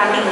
starting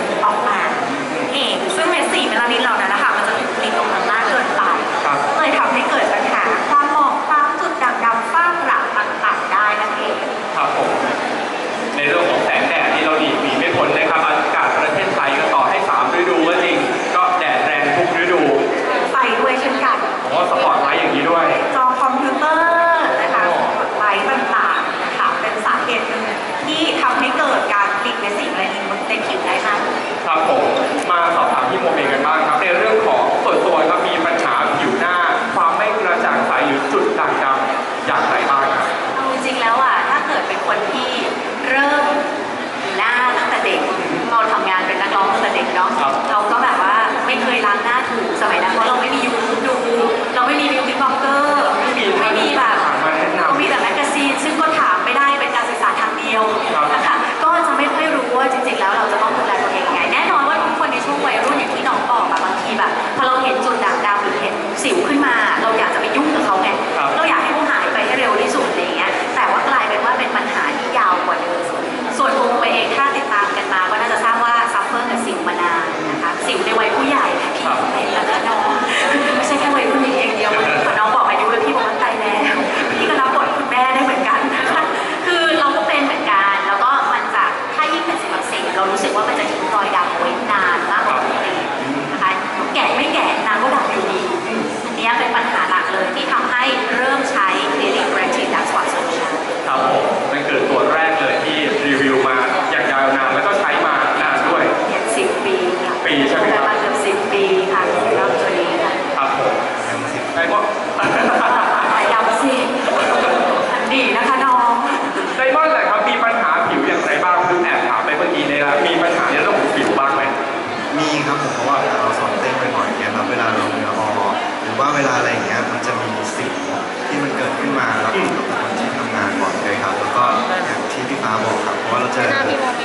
เจอ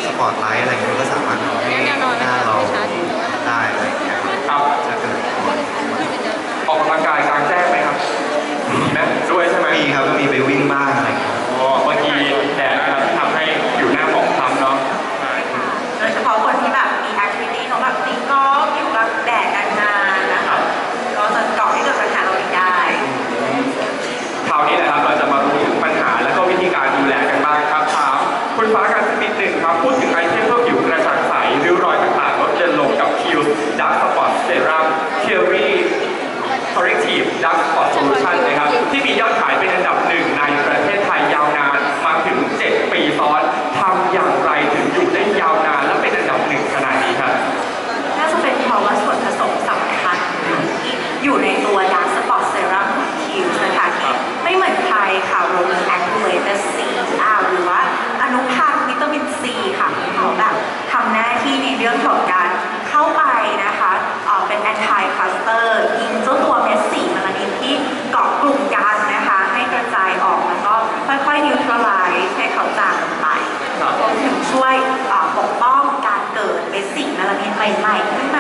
สปอตไลท์อะไรอย่างเงี้ยก็สามารถทำให้ いや ช่วยปกป้องการเกิดเบสิกมลพิษใหม่ๆ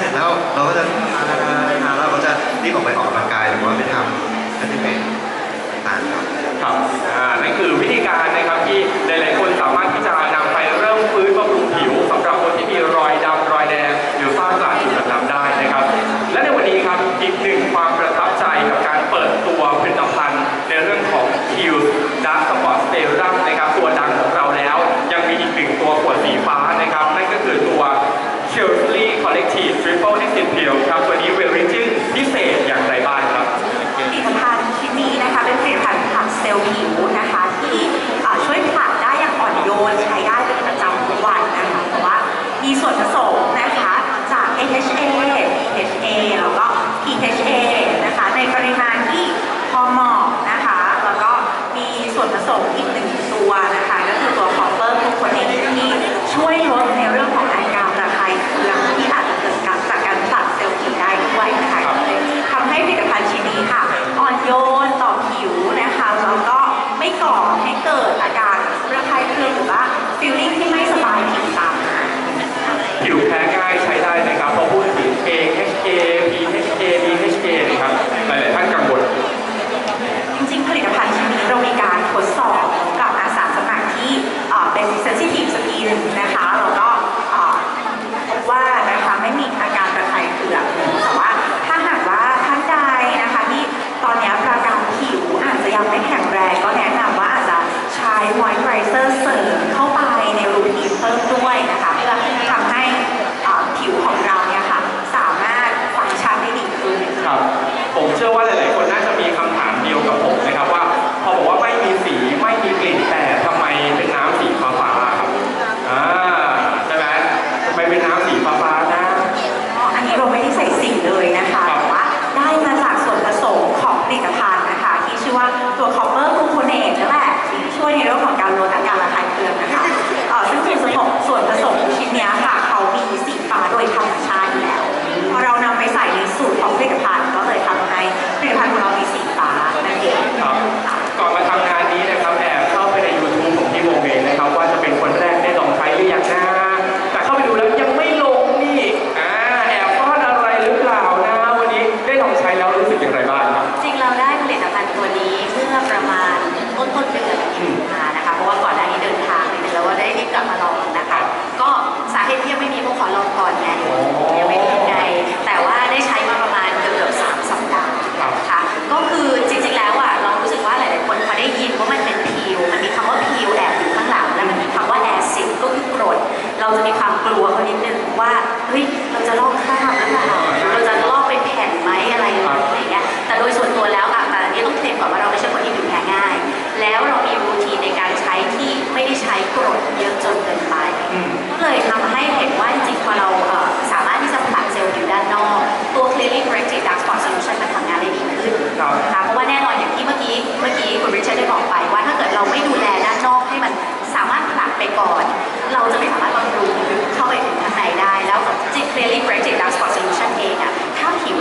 สร็จแล้วเราก็จะทานอาหารทาแล้วก็จะรีบออกไปออกกำลังกายหรือว่าไปทำแอคที่เป็นต่างครับ ครับอ่านั่นคือวิธีการนะครับที่หลายๆคนสามารถที่จะนำไปเริ่มฟื้นบำรุงผิวสำหรับคนที่มีรอยดำรอยแดงหรือฝ้ากระจุดดำได้นะครับ และในวันนี้ครับอีกหนึ่งความประทับใจกับการเปิดตัวผลิตภัณฑ์ ในเรื่องของคิวดักสปอร์ตเซรั่มนะครับตัวดังของเราแล้ว ยังมีอีกหนึ่งตัวขวดสีฟ้า ฉีด Triple Active Pill ครับ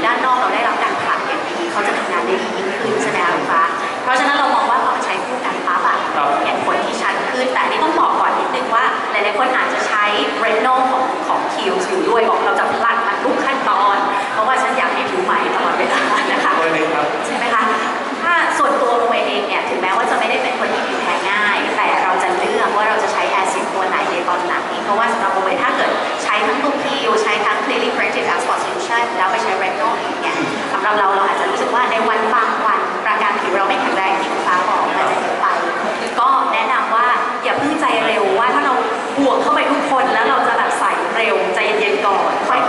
ด้านนอกเราได้รับการผลักอย่างดีเขาจะทำงานได้ดียิ่งขึ้นใช่ไหมคะฟ้า เพราะฉะนั้นเรามองว่าพอใช้คู่กันปั๊บอะเห็นผลที่ชัดขึ้นแต่นี่ต้องบอกก่อนนิดนึงว่า หลายๆคนอาจจะใช้เรนโนของของคิวอยู่ด้วยบอกเราจะผลักมันทุกขั้นตอน เพราะว่าฉันอยากให้ผิวใหม่ตลอดเวลานะคะใช่ไหมคะถ้าส่วนตัวโรเเองเนี่ยถึงแม้ว่าจะไม่ได้เป็นคนที่ผิวแพ้ง่าย แต่เราจะเลือกว่าเราจะใช้แอซิดตัวไหนในตอนไหนเพราะว่าสำหรับโรเถ้าเกิด้ทั้ง Book Deal ใช้ทั้ง Clearly Credit a s p o r t Solution แล้วไปใช้ r e g n o อีกเนี่ยสำหรับเราเราอาจจะรู้สึกว่าในวันบางวันประกันผิวเราไม่แข็งแรงที่คุณฟ้าบอกมานจะเกินไป ก็แนะนำว่าอย่าเพิ่งใจเร็วว่าถ้าเราบวกเข้าไปทุกคนแล้วเราจะแบบใส่เร็วใจเย็นๆก่อนค่อย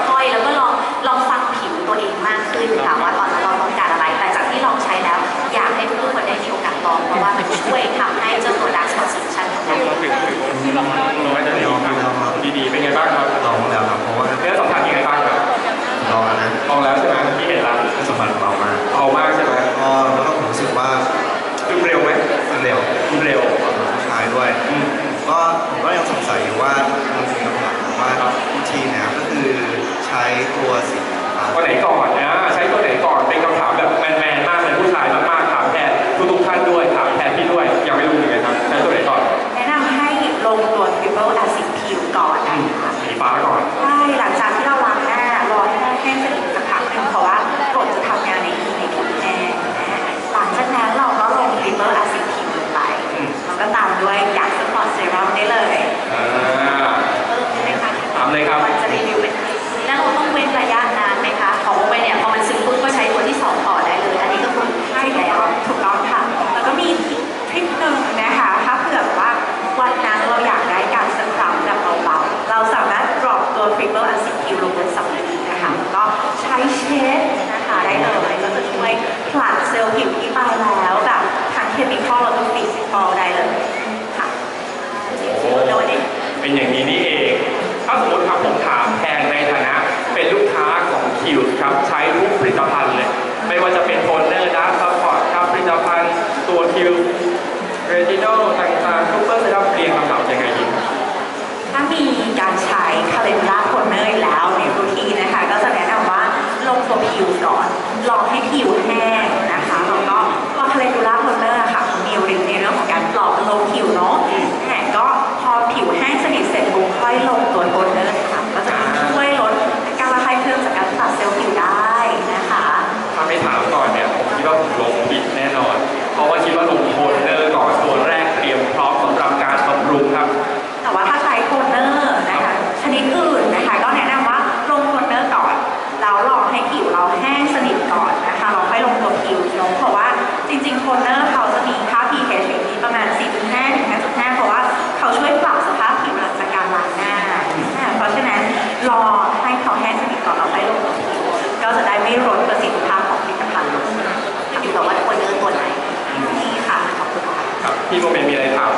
ผมถามแทนในฐานะ เป็นลูกค้าของคิวครับใช้รูปผลิตภัณฑ์เลย ไม่ว่าจะเป็นโฟนเนอร์ดัสซัพพอร์ตครับผลิตภัณฑ์ตัวคิวเรติโนต่างๆทุกเปอร์เซ็นต์เรียงลำดับยังไงดีถ้ามีการใช้คาเลนด้าโฟนเนอร์แล้วในทุกทีนะคะ ก็จะแนะนำว่าลงตัวผิวก่อนลองให้ผิวแห้งนะคะแล้วก็พอคาเลนด้าโฟนเนอร์ค่ะมีริ้วในเรื่องของการปลอกลงผิวเนาะ พี่โมเมนมีอะไรถาม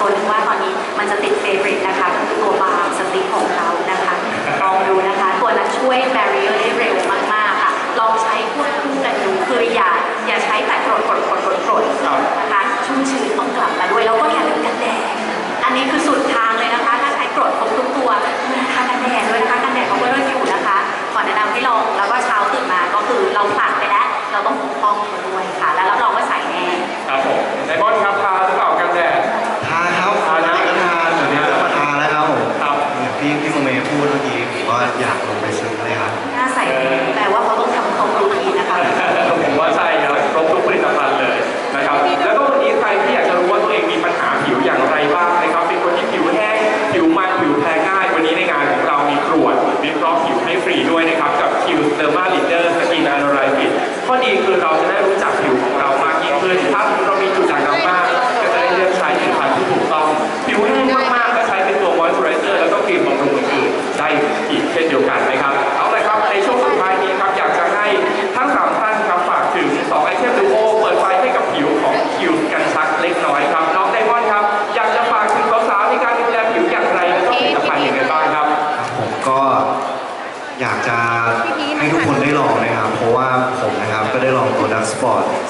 ตัวหนึงว่าตอนนี้มันจะติดเฟเวอร์นะคะคือตัวบาร์สติ๊กของเรานะคะลองดูนะคะ ตัวนั้นช่วยแบรเรียร์ได้เร็วมากๆค่ะ ลองใช้ควบคู่กันดูคืออย่าอย่าใช้แต่กรดกรดกรดกรดกรดนะคะชุ่มชื้นต้องกลับมาด้วยแล้วก็อย่าลืมกันแดดอันนี้คือสุดทางเลยนะคะ ถ้าใช้กรดครบทุกตัวทากันแดดด้วยนะคะกันแดดของเลื่อด้ยอยู่นะคะขอแนะนำให้ลองแล้วก็เช้าตื่นมาก็คือเราตากไปแล้ว เราต้องปกป้องตัวด้วยค่ะ แล้วรับรองว่าใส่แน่ครับผมไดมอนด์ครับ พูดเมื่อกี้ผมว่าอยากลงไปซื้อเลยครับน่าใส่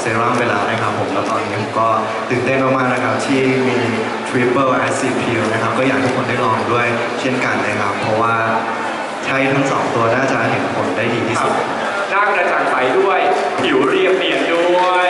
เซรั่มไปแล้วนะครับผมแล้วตอนนี้ผมก็ตื่นเต้นมากๆนะครับที่มี Triple Acid Peel นะครับก็อยากให้ทุกคนได้ลองด้วยเช่นกันนะครับ เพราะว่าใช้ทั้งสองตัวน่าจะเห็นผลได้ดีที่สุด หน้ากระจ่างใสด้วย ผิวเรียบเนียนด้วย